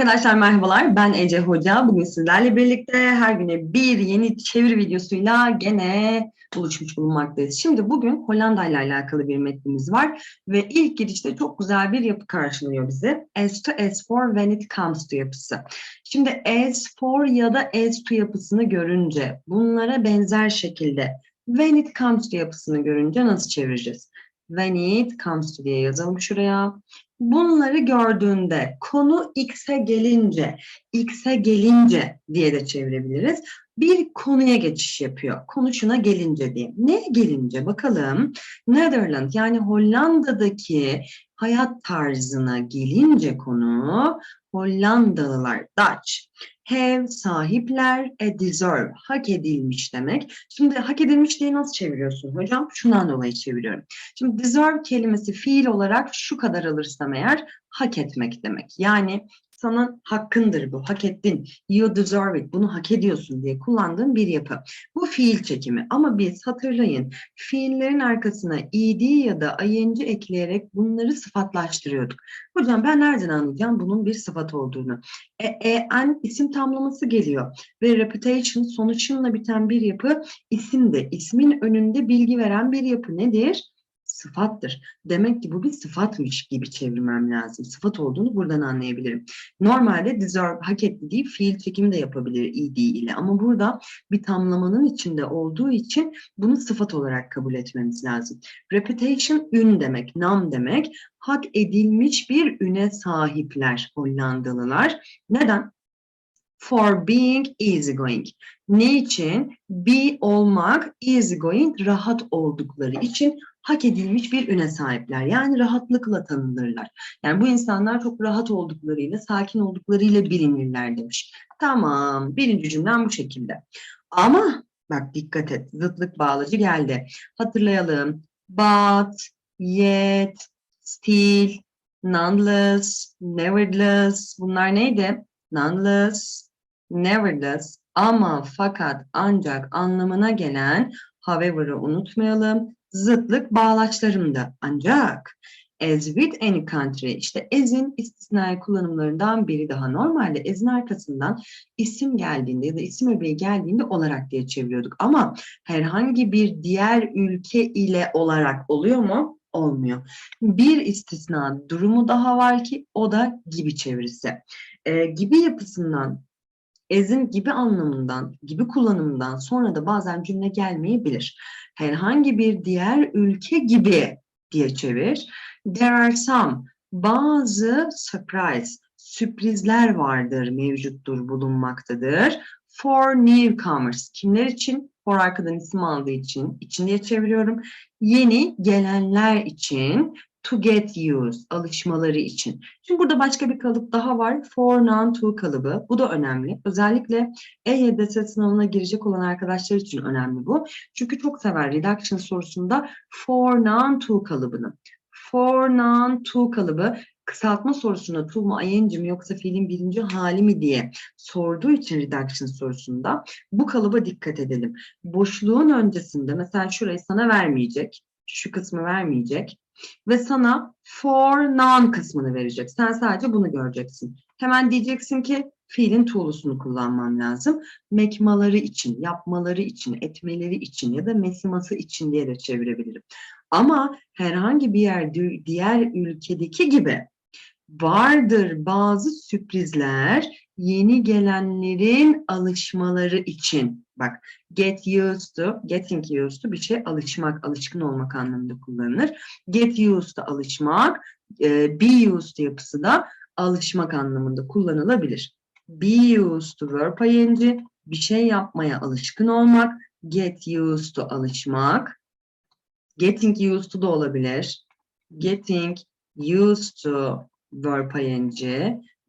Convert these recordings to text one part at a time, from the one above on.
Arkadaşlar merhabalar, ben Ece Hoca. Bugün sizlerle birlikte her güne bir yeni çeviri videosuyla gene buluşmuş bulunmaktayız. Şimdi bugün Hollanda ile alakalı bir metnimiz var ve ilk girişte çok güzel bir yapı karşılıyor bizi. As to as for when it comes to yapısı. Şimdi as for ya da as to yapısını görünce bunlara benzer şekilde when it comes to yapısını görünce nasıl çevireceğiz? When it comes to diye yazalım şuraya. Bunları gördüğünde konu X'e gelince, X'e gelince diye de çevirebiliriz. Bir konuya geçiş yapıyor. Konu şuna gelince diye. Neye gelince bakalım. Netherlands yani Hollanda'daki hayat tarzına gelince konu Hollandalılar Dutch have sahipler a deserve hak edilmiş demek. Şimdi hak edilmiş diye nasıl çeviriyorsun hocam? Şundan dolayı çeviriyorum. Şimdi deserve kelimesi fiil olarak şu kadar alırsam eğer hak etmek demek. Yani sana hakkındır bu, hak ettin, you deserve it, bunu hak ediyorsun diye kullandığım bir yapı. Bu fiil çekimi ama biz hatırlayın fiillerin arkasına ed ya da ing ekleyerek bunları sıfatlaştırıyorduk. Hocam ben nereden anlayacağım bunun bir sıfat olduğunu? E, e, en isim tamlaması geliyor ve reputation sonuçunla biten bir yapı isimde, ismin önünde bilgi veren bir yapı nedir? Sıfattır. Demek ki bu bir sıfatmış gibi çevirmem lazım. Sıfat olduğunu buradan anlayabilirim. Normalde deserve, hak etti deyip fiil çekimi de yapabilir ed ile. Ama burada bir tamlamanın içinde olduğu için bunu sıfat olarak kabul etmemiz lazım. Reputation ün demek, nam demek. Hak edilmiş bir üne sahipler Hollandalılar. Neden? For being easygoing. Ne için? Be olmak, easygoing, rahat oldukları için hak edilmiş bir üne sahipler. Yani rahatlıkla tanınırlar. Yani bu insanlar çok rahat olduklarıyla, sakin olduklarıyla bilinirler demiş. Tamam, birinci cümlem bu şekilde. Ama bak dikkat et, zıtlık bağlacı geldi. Hatırlayalım. But, yet, still, nonetheless, nevertheless bunlar neydi? Nonetheless, nevertheless, ama, fakat, ancak anlamına gelen however'ı unutmayalım zıtlık bağlaçlarımda. Ancak as with any country işte as'in istisnai kullanımlarından biri daha. Normalde as'in arkasından isim geldiğinde ya da isim öbeği geldiğinde olarak diye çeviriyorduk. Ama herhangi bir diğer ülke ile olarak oluyor mu? Olmuyor. Bir istisna durumu daha var ki o da gibi çevirisi. Ee, gibi yapısından Ezin gibi anlamından, gibi kullanımından sonra da bazen cümle gelmeyebilir. Herhangi bir diğer ülke gibi diye çevir. There are some, bazı surprise, sürprizler vardır, mevcuttur, bulunmaktadır. For newcomers, kimler için? For arkadan isim aldığı için, için diye çeviriyorum. Yeni gelenler için to get used, alışmaları için. Şimdi burada başka bir kalıp daha var. For, non, to kalıbı. Bu da önemli. Özellikle EYDS sınavına girecek olan arkadaşlar için önemli bu. Çünkü çok sever reduction sorusunda for, non, to kalıbını. For, non, to kalıbı kısaltma sorusunda to mu, ing mi yoksa fiilin birinci hali mi diye sorduğu için reduction sorusunda bu kalıba dikkat edelim. Boşluğun öncesinde mesela şurayı sana vermeyecek, şu kısmı vermeyecek ve sana for non kısmını verecek. Sen sadece bunu göreceksin. Hemen diyeceksin ki fiilin to'lusunu kullanman lazım. Mekmaları için, yapmaları için, etmeleri için ya da mesiması için diye de çevirebilirim. Ama herhangi bir yer diğer ülkedeki gibi vardır bazı sürprizler yeni gelenlerin alışmaları için. Bak get used to, getting used to bir şey alışmak, alışkın olmak anlamında kullanılır. Get used to alışmak, e, be used to yapısı da alışmak anlamında kullanılabilir. Be used to verb ing, bir şey yapmaya alışkın olmak, get used to alışmak, getting used to da olabilir. Getting used to verb ing,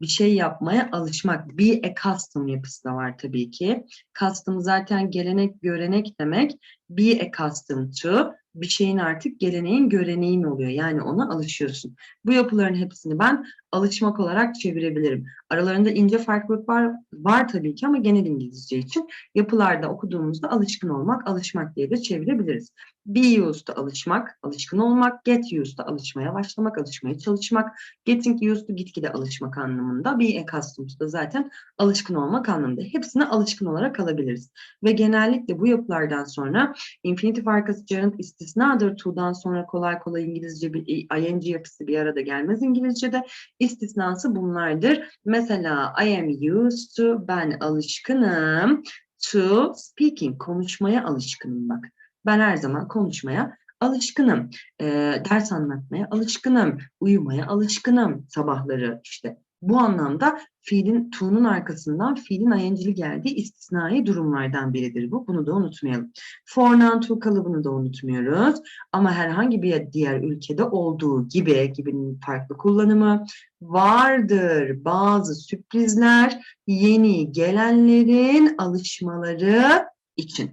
bir şey yapmaya alışmak. Be a custom yapısı da var tabii ki. Custom zaten gelenek, görenek demek. Be a custom to bir şeyin artık geleneğin göreneğin oluyor. Yani ona alışıyorsun. Bu yapıların hepsini ben alışmak olarak çevirebilirim. Aralarında ince farklılık var, var tabii ki ama genel İngilizce için yapılarda okuduğumuzda alışkın olmak, alışmak diye de çevirebiliriz. Be used'a alışmak, alışkın olmak, get used'a alışmaya başlamak, alışmaya çalışmak, getting used to gitgide alışmak anlamında, be accustomed da zaten alışkın olmak anlamında. Hepsine alışkın olarak alabiliriz. Ve genellikle bu yapılardan sonra infinitif arkası gerund istisnadır to'dan sonra kolay kolay İngilizce bir ing yapısı bir arada gelmez İngilizce'de. İstisnası bunlardır. Mesela I am used to, ben alışkınım to speaking, konuşmaya alışkınım bak. Ben her zaman konuşmaya alışkınım. Ee, ders anlatmaya alışkınım. Uyumaya alışkınım sabahları işte. Bu anlamda fiilin to'nun arkasından fiilin ing'li geldiği istisnai durumlardan biridir bu. Bunu da unutmayalım. For noun to kalıbını da unutmuyoruz. Ama herhangi bir diğer ülkede olduğu gibi gibinin farklı kullanımı vardır. Bazı sürprizler yeni gelenlerin alışmaları için.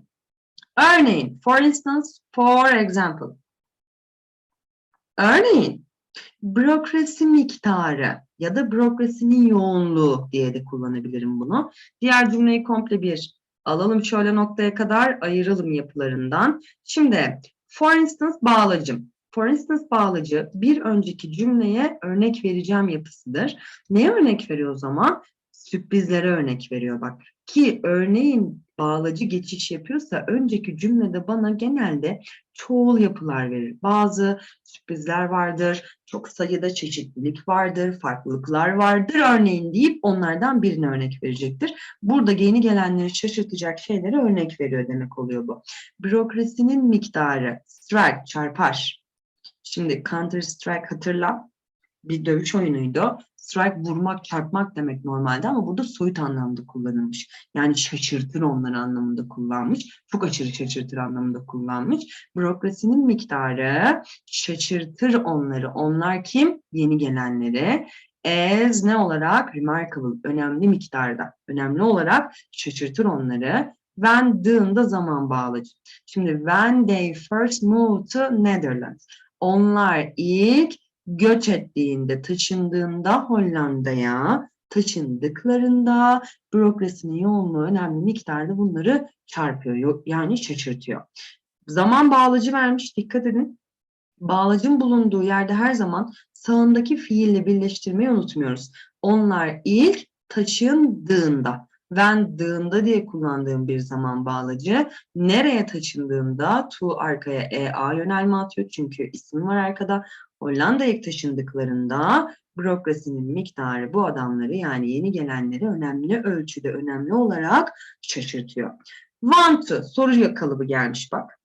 Örneğin, for instance, for example. Örneğin, bürokrasi miktarı ya da bürokrasinin yoğunluğu diye de kullanabilirim bunu. Diğer cümleyi komple bir alalım şöyle noktaya kadar ayıralım yapılarından. Şimdi for instance bağlacım. For instance bağlacı bir önceki cümleye örnek vereceğim yapısıdır. Neye örnek veriyor o zaman? Sürprizlere örnek veriyor bak. Ki örneğin bağlacı geçiş yapıyorsa önceki cümlede bana genelde çoğul yapılar verir. Bazı sürprizler vardır, çok sayıda çeşitlilik vardır, farklılıklar vardır örneğin deyip onlardan birine örnek verecektir. Burada yeni gelenleri şaşırtacak şeylere örnek veriyor demek oluyor bu. Bürokrasinin miktarı, strike, çarpar. Şimdi Counter Strike hatırla bir dövüş oyunuydu. Strike vurmak, çarpmak demek normalde ama burada soyut anlamda kullanılmış. Yani şaşırtır onları anlamında kullanmış. Çok aşırı şaşırtır anlamında kullanmış. Bürokrasinin miktarı şaşırtır onları. Onlar kim? Yeni gelenleri. As ne olarak? Remarkable, önemli miktarda. Önemli olarak şaşırtır onları. When dığında zaman bağlacı. Şimdi when they first moved to Netherlands. Onlar ilk göç ettiğinde, taşındığında Hollanda'ya taşındıklarında bürokrasinin yoğunluğu önemli miktarda bunları çarpıyor. Yani şaşırtıyor. Zaman bağlacı vermiş. Dikkat edin. Bağlacın bulunduğu yerde her zaman sağındaki fiille birleştirmeyi unutmuyoruz. Onlar ilk taşındığında when dığında diye kullandığım bir zaman bağlacı. Nereye taşındığında to arkaya ea yönelme atıyor çünkü isim var arkada. Hollanda'ya taşındıklarında bürokrasinin miktarı bu adamları yani yeni gelenleri önemli ölçüde önemli olarak şaşırtıyor. Want to soru kalıbı gelmiş bak.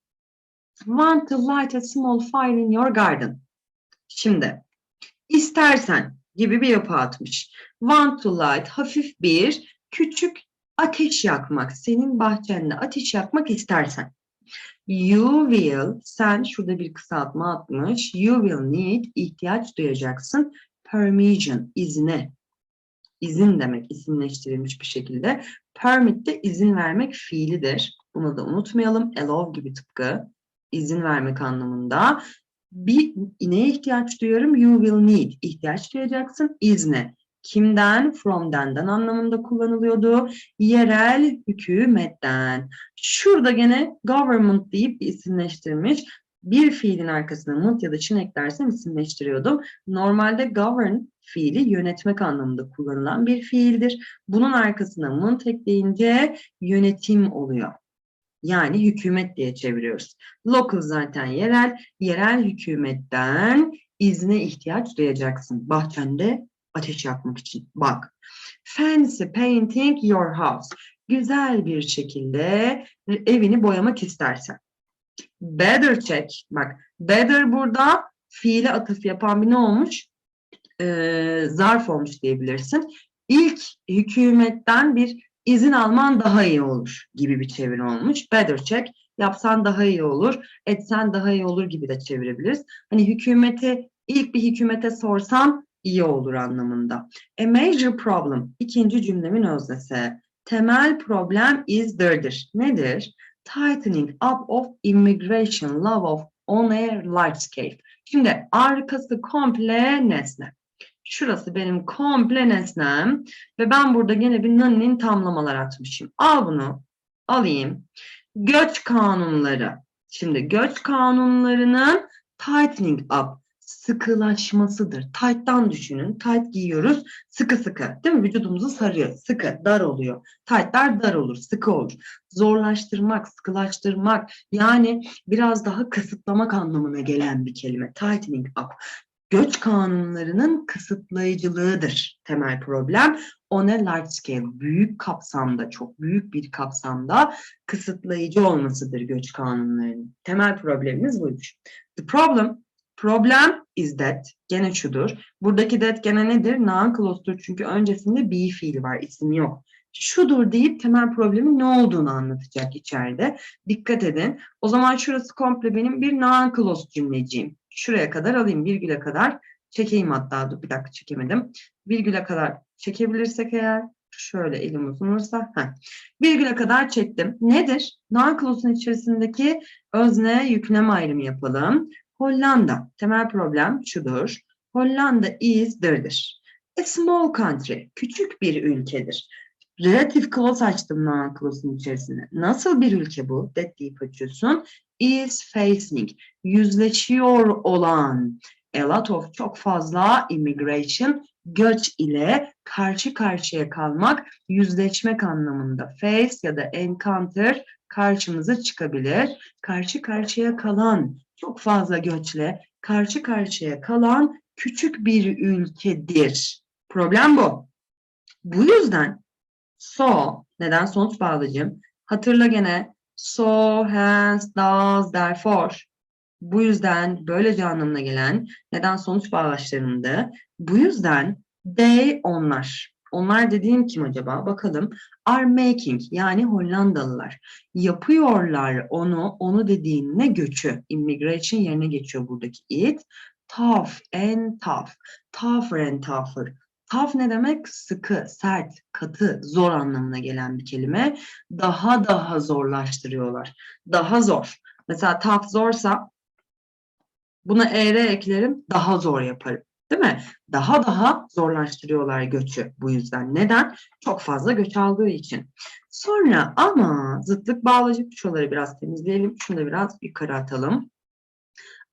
Want to light a small fire in your garden. Şimdi istersen gibi bir yapı atmış. Want to light hafif bir küçük ateş yakmak. Senin bahçende ateş yakmak istersen. You will, sen şurada bir kısaltma atmış. You will need, ihtiyaç duyacaksın. Permission, izne. İzin demek, isimleştirilmiş bir şekilde. Permit de izin vermek fiilidir. Bunu da unutmayalım. Allow gibi tıpkı izin vermek anlamında. Bir neye ihtiyaç duyuyorum? You will need. ihtiyaç duyacaksın. izne. Kimden? From'denden anlamında kullanılıyordu. Yerel hükümetten. Şurada gene government deyip isimleştirmiş. Bir fiilin arkasına mınt ya da çin eklersem isimleştiriyordum. Normalde govern fiili yönetmek anlamında kullanılan bir fiildir. Bunun arkasına mınt ekleyince yönetim oluyor. Yani hükümet diye çeviriyoruz. Local zaten yerel. Yerel hükümetten izne ihtiyaç duyacaksın. Bahçende ateş yakmak için. Bak. Fancy painting your house. Güzel bir şekilde evini boyamak istersen. Better check. Bak better burada fiile atıf yapan bir ne olmuş? Ee, zarf olmuş diyebilirsin. İlk hükümetten bir izin alman daha iyi olur gibi bir çeviri olmuş. Better check. Yapsan daha iyi olur. Etsen daha iyi olur gibi de çevirebiliriz. Hani hükümeti ilk bir hükümete sorsan iyi olur anlamında. A major problem, ikinci cümlemin öznesi. Temel problem is there'dir. Nedir? Tightening up of immigration, love of On a large scale. Şimdi arkası komple nesne. Şurası benim komple nesnem ve ben burada gene bir nannin tamlamalar atmışım. Al bunu, alayım. Göç kanunları. Şimdi göç kanunlarının tightening up, sıkılaşmasıdır. Tight'tan düşünün. Tight giyiyoruz, sıkı sıkı. Değil mi? Vücudumuzu sarıyor. Sıkı, dar oluyor. Tight'lar dar olur, sıkı olur. Zorlaştırmak, sıkılaştırmak yani biraz daha kısıtlamak anlamına gelen bir kelime. Tightening up göç kanunlarının kısıtlayıcılığıdır temel problem. On a large scale, büyük kapsamda, çok büyük bir kapsamda kısıtlayıcı olmasıdır göç kanunlarının. Temel problemimiz buymuş. The problem, problem is that, gene şudur. Buradaki that gene nedir? Non-clause'dur çünkü öncesinde be fiili var, isim yok. Şudur deyip temel problemin ne olduğunu anlatacak içeride. Dikkat edin. O zaman şurası komple benim bir non-clause cümleciğim şuraya kadar alayım. Virgüle kadar çekeyim hatta. Dur bir dakika çekemedim. Virgüle kadar çekebilirsek eğer şöyle elim uzunursa. Heh. Virgüle kadar çektim. Nedir? Non-clause'un içerisindeki özne yükleme ayrımı yapalım. Hollanda. Temel problem şudur. Hollanda is dırdır. A small country. Küçük bir ülkedir. Relative clause açtım non-clause'un içerisine. Nasıl bir ülke bu? That deyip açıyorsun is facing, yüzleşiyor olan a lot of çok fazla immigration, göç ile karşı karşıya kalmak, yüzleşmek anlamında. Face ya da encounter karşımıza çıkabilir. Karşı karşıya kalan, çok fazla göçle karşı karşıya kalan küçük bir ülkedir. Problem bu. Bu yüzden so, neden sonuç bağlayacağım? Hatırla gene so, hence, does, therefore. Bu yüzden böylece anlamına gelen neden sonuç bağlaçlarında bu yüzden they onlar. Onlar dediğim kim acaba? Bakalım. Are making yani Hollandalılar. Yapıyorlar onu, onu dediğin ne göçü? Immigration yerine geçiyor buradaki it. Tough and tough. Tougher and tougher. Tough ne demek? Sıkı, sert, katı, zor anlamına gelen bir kelime. Daha daha zorlaştırıyorlar. Daha zor. Mesela tough zorsa buna er eklerim, daha zor yaparım. Değil mi? Daha daha zorlaştırıyorlar göçü bu yüzden. Neden? Çok fazla göç aldığı için. Sonra ama zıtlık bağlacı şuraları biraz temizleyelim. Şunu da biraz yukarı atalım.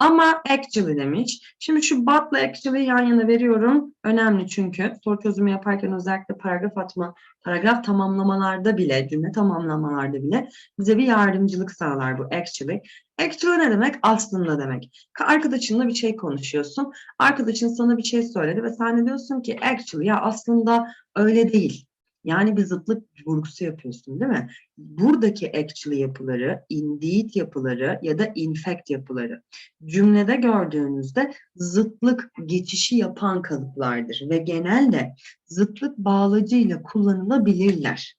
Ama actually demiş. Şimdi şu but'la actually yan yana veriyorum. Önemli çünkü soru çözümü yaparken özellikle paragraf atma, paragraf tamamlamalarda bile, cümle tamamlamalarda bile bize bir yardımcılık sağlar bu actually. Actually ne demek? Aslında demek. Arkadaşınla bir şey konuşuyorsun. Arkadaşın sana bir şey söyledi ve sen diyorsun ki actually ya aslında öyle değil. Yani bir zıtlık vurgusu yapıyorsun değil mi? Buradaki actually yapıları, indeed yapıları ya da in yapıları cümlede gördüğünüzde zıtlık geçişi yapan kalıplardır ve genelde zıtlık bağlacıyla kullanılabilirler.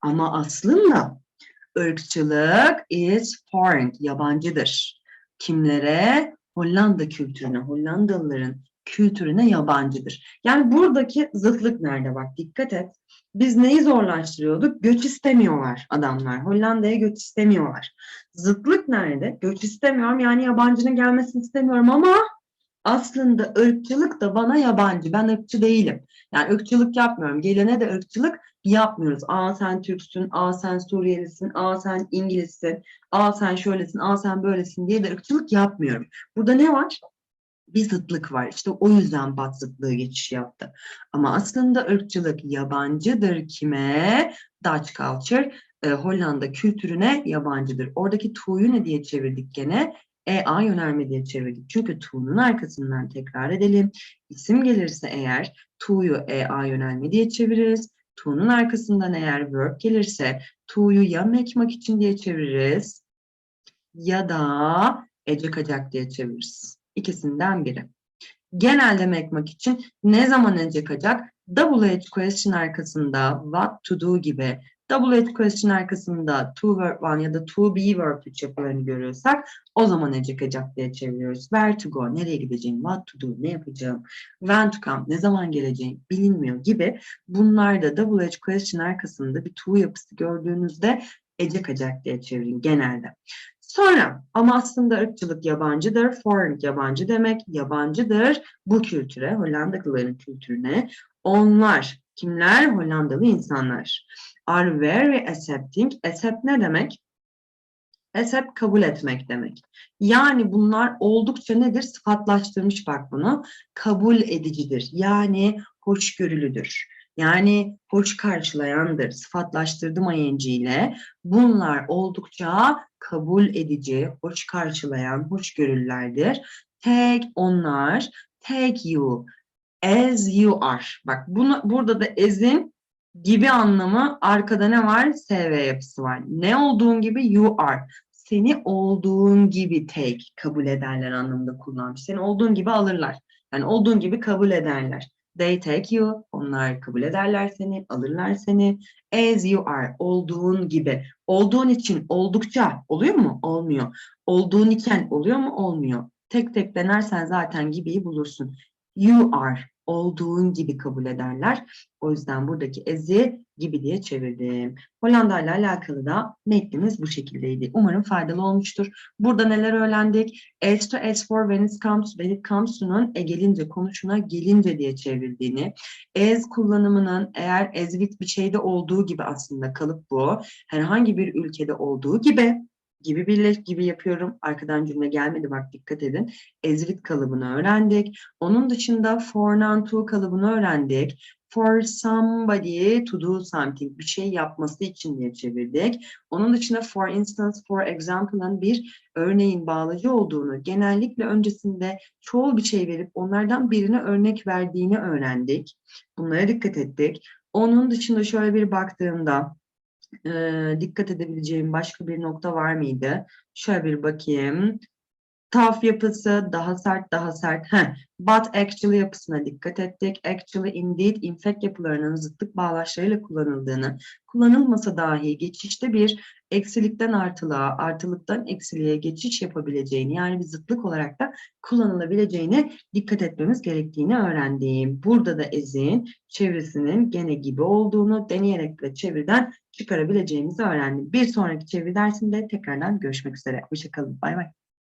Ama aslında ırkçılık is foreign, yabancıdır. Kimlere? Hollanda kültürüne, Hollandalıların kültürüne yabancıdır. Yani buradaki zıtlık nerede bak dikkat et. Biz neyi zorlaştırıyorduk? Göç istemiyorlar adamlar. Hollanda'ya göç istemiyorlar. Zıtlık nerede? Göç istemiyorum yani yabancının gelmesini istemiyorum ama aslında ırkçılık da bana yabancı. Ben ırkçı değilim. Yani ırkçılık yapmıyorum. Gelene de ırkçılık yapmıyoruz. Aa sen Türksün, aa sen Suriyelisin, aa sen İngilizsin, aa sen şöylesin, aa sen böylesin diye de ırkçılık yapmıyorum. Burada ne var? Bir zıtlık var. İşte o yüzden bat zıtlığı geçiş yaptı. Ama aslında ırkçılık yabancıdır kime? Dutch culture, e, Hollanda kültürüne yabancıdır. Oradaki to'yu ne diye çevirdik gene? EA yönelme diye çevirdik. Çünkü to'nun arkasından tekrar edelim. İsim gelirse eğer to'yu EA yönelme diye çeviririz. To'nun arkasından eğer verb gelirse to'yu ya mekmak için diye çeviririz ya da ecekacak diye çeviririz. İkisinden biri. Genelde mekmak için ne zaman önce kacak? Double edge question arkasında what to do gibi double edge question arkasında to verb one ya da to be verb 3 yapılarını görüyorsak o zaman ece kacak diye çeviriyoruz. Where to go, nereye gideceğim, what to do, ne yapacağım, when to come, ne zaman geleceğim bilinmiyor gibi bunlar da double edge question arkasında bir to yapısı gördüğünüzde ece kacak diye çevirin genelde. Sonra ama aslında ırkçılık yabancıdır, foreign yabancı demek, yabancıdır bu kültüre, Hollandalıların kültürüne. Onlar, kimler? Hollandalı insanlar. Are very accepting. Accept ne demek? Accept kabul etmek demek. Yani bunlar oldukça nedir? Sıfatlaştırmış bak bunu. Kabul edicidir. Yani hoşgörülüdür. Yani hoş karşılayandır. Sıfatlaştırdım ing ile. Bunlar oldukça kabul edici, hoş karşılayan, hoşgörülerdir. Take onlar, take you as you are. Bak bunu burada da as'in gibi anlamı arkada ne var? SV yapısı var. Ne olduğun gibi you are. Seni olduğun gibi take kabul ederler anlamında kullanmış. Seni olduğun gibi alırlar. Yani olduğun gibi kabul ederler. They take you. Onlar kabul ederler seni, alırlar seni. As you are. Olduğun gibi. Olduğun için oldukça oluyor mu? Olmuyor. Olduğun iken oluyor mu? Olmuyor. Tek tek denersen zaten gibiyi bulursun. You are. Olduğun gibi kabul ederler. O yüzden buradaki ezi gibi diye çevirdim. Hollanda ile alakalı da metnimiz bu şekildeydi. Umarım faydalı olmuştur. Burada neler öğrendik? As to as for when it comes, when it comes to'nun e gelince, konuşuna gelince diye çevirdiğini. As kullanımının eğer as with bir şeyde olduğu gibi aslında kalıp bu. Herhangi bir ülkede olduğu gibi gibi birleş gibi yapıyorum. Arkadan cümle gelmedi bak dikkat edin. As kalıbını öğrendik. Onun dışında for non to kalıbını öğrendik. For somebody to do something bir şey yapması için diye çevirdik. Onun dışında for instance, for example'ın bir örneğin bağlacı olduğunu, genellikle öncesinde çoğul bir şey verip onlardan birine örnek verdiğini öğrendik. Bunlara dikkat ettik. Onun dışında şöyle bir baktığımda dikkat edebileceğim başka bir nokta var mıydı? Şöyle bir bakayım. Tough yapısı daha sert daha sert. Heh. But actually yapısına dikkat ettik. Actually indeed infect yapılarının zıtlık bağlaçlarıyla kullanıldığını, kullanılmasa dahi geçişte bir eksilikten artılığa, artılıktan eksiliğe geçiş yapabileceğini yani bir zıtlık olarak da kullanılabileceğine dikkat etmemiz gerektiğini öğrendim. Burada da ezin çevresinin gene gibi olduğunu deneyerek de çeviriden çıkarabileceğimizi öğrendim. Bir sonraki çeviri dersinde tekrardan görüşmek üzere. Hoşçakalın. Bay bay.